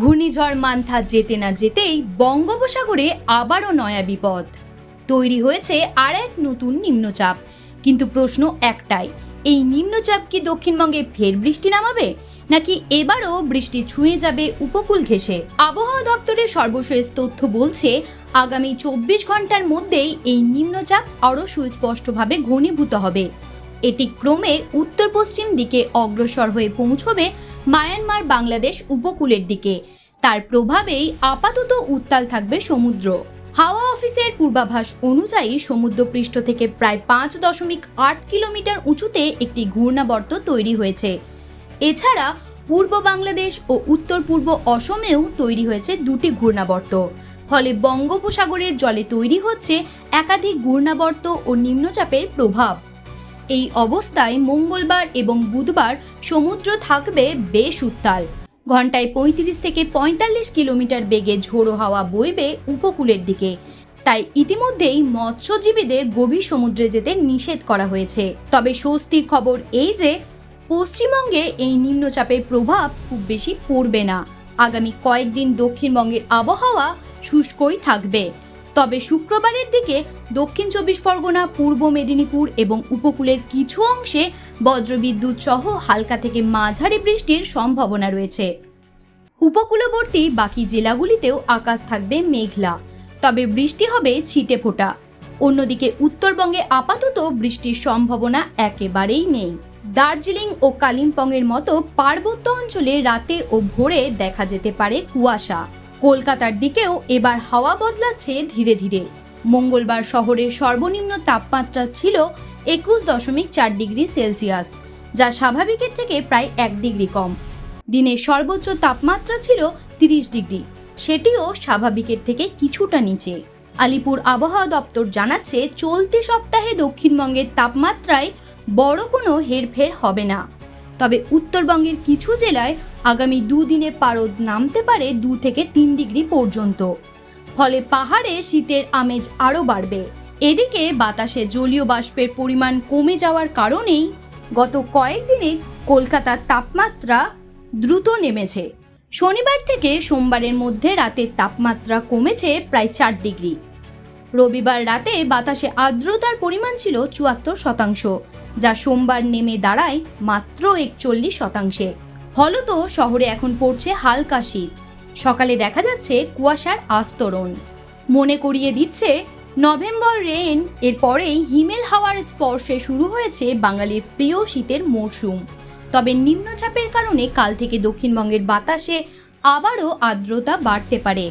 ঘূর্ণিঝড় মান্থা যেতে না যেতেই বঙ্গোপসাগরে আবারও নয়া বিপদ। তৈরি হয়েছে আর এক নতুন নিম্নচাপ। কিন্তু প্রশ্ন একটাই, এই নিম্নচাপ কি দক্ষিণবঙ্গে ফের বৃষ্টি নামাবে? নাকি এবারও বৃষ্টি ছুঁয়ে যাবে উপকূল ঘেঁষে? আবহাওয়া দপ্তরের সর্বশেষ তথ্য বলছে, আগামী চব্বিশ ঘণ্টার মধ্যেই এই নিম্নচাপ আরও সুস্পষ্টভাবে ঘনীভূত হবে। এটি ক্রমে উত্তর পশ্চিম দিকে অগ্রসর হয়ে পৌঁছবে মায়ানমার বাংলাদেশ উপকূলের দিকে। তার প্রভাবেই আপাতত উত্তাল থাকবে সমুদ্র। হাওয়া অফিসের পূর্বাভাস অনুযায়ী সমুদ্রপৃষ্ঠ থেকে প্রায় পাঁচ দশমিক আট কিলোমিটার উঁচুতে একটি ঘূর্ণাবর্ত তৈরি হয়েছে। এছাড়া পূর্ব বাংলাদেশ ও উত্তর পূর্ব অসমেও তৈরি হয়েছে দুটি ঘূর্ণাবর্ত। ফলে বঙ্গোপসাগরের জলে তৈরি হচ্ছে একাধিক ঘূর্ণাবর্ত ও নিম্নচাপের প্রভাব। এই অবস্থায় মঙ্গলবার এবং বুধবার সমুদ্র থাকবে বেশ উত্তাল। ঘন্টায় পঁয়ত্রিশ থেকে পঁয়তাল্লিশ কিলোমিটার বেগে ঝোড়ো হাওয়া বইবে উপকূলের দিকে। তাই ইতিমধ্যেই মৎস্যজীবীদের গভীর সমুদ্রে যেতে নিষেধ করা হয়েছে। তবে স্বস্তির খবর এই যে, পশ্চিমবঙ্গে এই নিম্নচাপের প্রভাব খুব বেশি পড়বে না। আগামী কয়েকদিন দক্ষিণবঙ্গের আবহাওয়া শুষ্কই থাকবে। তবে শুক্রবারের দিকে দক্ষিণ চব্বিশ পরগনা, পূর্ব মেদিনীপুর এবং উপকূলের কিছু অংশে বজ্রবিদ্যুৎ সহ হালকা থেকে মাঝারি বৃষ্টির সম্ভাবনা রয়েছে। উপকূলবর্তী বাকি জেলাগুলিতেও আকাশ থাকবে মেঘলা, তবে বৃষ্টি হবে ছিটে ফোটা। অন্যদিকে উত্তরবঙ্গে আপাতত বৃষ্টির সম্ভাবনা একেবারেই নেই। দার্জিলিং ও কালিম্পংয়ের মতো পার্বত্য অঞ্চলে রাতে ও ভোরে দেখা যেতে পারে কুয়াশা। কলকাতার দিকেও এবার হাওয়া বদলাচ্ছে ধীরে ধীরে। মঙ্গলবার শহরের সর্বনিম্ন তাপমাত্রা ছিল একুশ দশমিক চার ডিগ্রি সেলসিয়াস, যা স্বাভাবিকের থেকে প্রায় এক ডিগ্রি কম। দিনের সর্বোচ্চ তাপমাত্রা ছিল তিরিশ ডিগ্রি, সেটিও স্বাভাবিকের থেকে কিছুটা নিচে। আলিপুর আবহাওয়া দপ্তর জানাচ্ছে, চলতি সপ্তাহে দক্ষিণবঙ্গের তাপমাত্রায় বড় কোনো হেরফের হবে না। তবে উত্তরবঙ্গের কিছু জেলায় আগামী দুদিনে পারদ নামতে পারে দু থেকে তিন ডিগ্রি পর্যন্ত। ফলে পাহাড়ে শীতের আমেজ আরও বাড়বে। এদিকে বাতাসে জলীয় বাষ্পের পরিমাণ কমে যাওয়ার কারণেই গত কয়েকদিনে কলকাতার তাপমাত্রা দ্রুত নেমেছে। শনিবার থেকে সোমবারের মধ্যে রাতের তাপমাত্রা কমেছে প্রায় চার ডিগ্রি। রবিবার রাতে বাতাসে আর্দ্রতার পরিমাণ ছিল চুয়াত্তর শতাংশ, যা সোমবার নেমে দাঁড়ায় মাত্র একচল্লিশ শতাংশে। ফলত শহরে এখন পড়ছে হালকা শীত। সকালে দেখা যাচ্ছে কুয়াশার আস্তরণ। মনে করিয়ে দিচ্ছে, নভেম্বর রেন এর পরেই হিমেল হাওয়ার স্পর্শে শুরু হয়েছে বাঙালির প্রিয় শীতের মরশুম। তবে নিম্নচাপের কারণে কাল থেকে দক্ষিণবঙ্গের বাতাসে আবারও আর্দ্রতা বাড়তে পারে।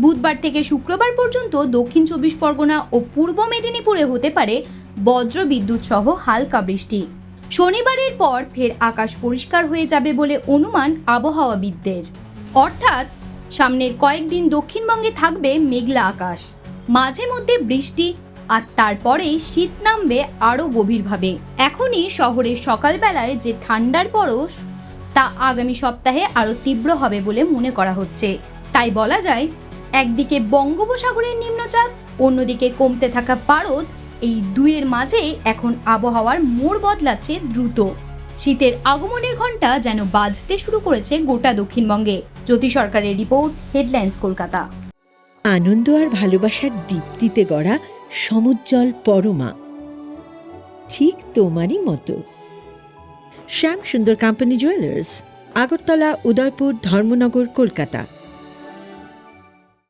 বুধবার থেকে শুক্রবার পর্যন্ত দক্ষিণ চব্বিশ পরগনা ও পূর্ব মেদিনীপুরে হতে পারে বজ্র বিদ্যুৎ সহ হালকা বৃষ্টি। শনিবারের পর ফের আকাশ পরিষ্কার হয়ে যাবে বলে অনুমান আবহাওয়াবিদদের। অর্থাৎ, সামনের কয়েকদিন দক্ষিণবঙ্গে থাকবে মেঘলা আকাশ। মাঝে মধ্যে বৃষ্টি, আর তারপরেই শীত নামবে আরও গভীরভাবে। এখনই শহরের সকালবেলায় যে ঠান্ডার পরশ, তা আগামী সপ্তাহে আরও তীব্র হবে বলে মনে করা হচ্ছে। তাই বলা যায়, একদিকে বঙ্গোপসাগরের নিম্নচাপ, অন্যদিকে কমতে থাকা পারদ এই দুইয়ের মাঝেই এখন আবহাওয়ার মোড় বদলাচ্ছে দ্রুত। শীতের আগমনের ঘণ্টা যেন বাজতে শুরু করেছে গোটা দক্ষিণবঙ্গে। জ্যোতি সরকারের রিপোর্ট, হেডলাইন্স, কলকাতা। আনন্দ আর ভালোবাসার দীপ্তিতে গড়া সমুজ্জ্বল পরমা। ঠিক তোমারই মতো। Shyam Sundar company jewellers Agartala, Udaipur, Dharmanagar, Kolkata.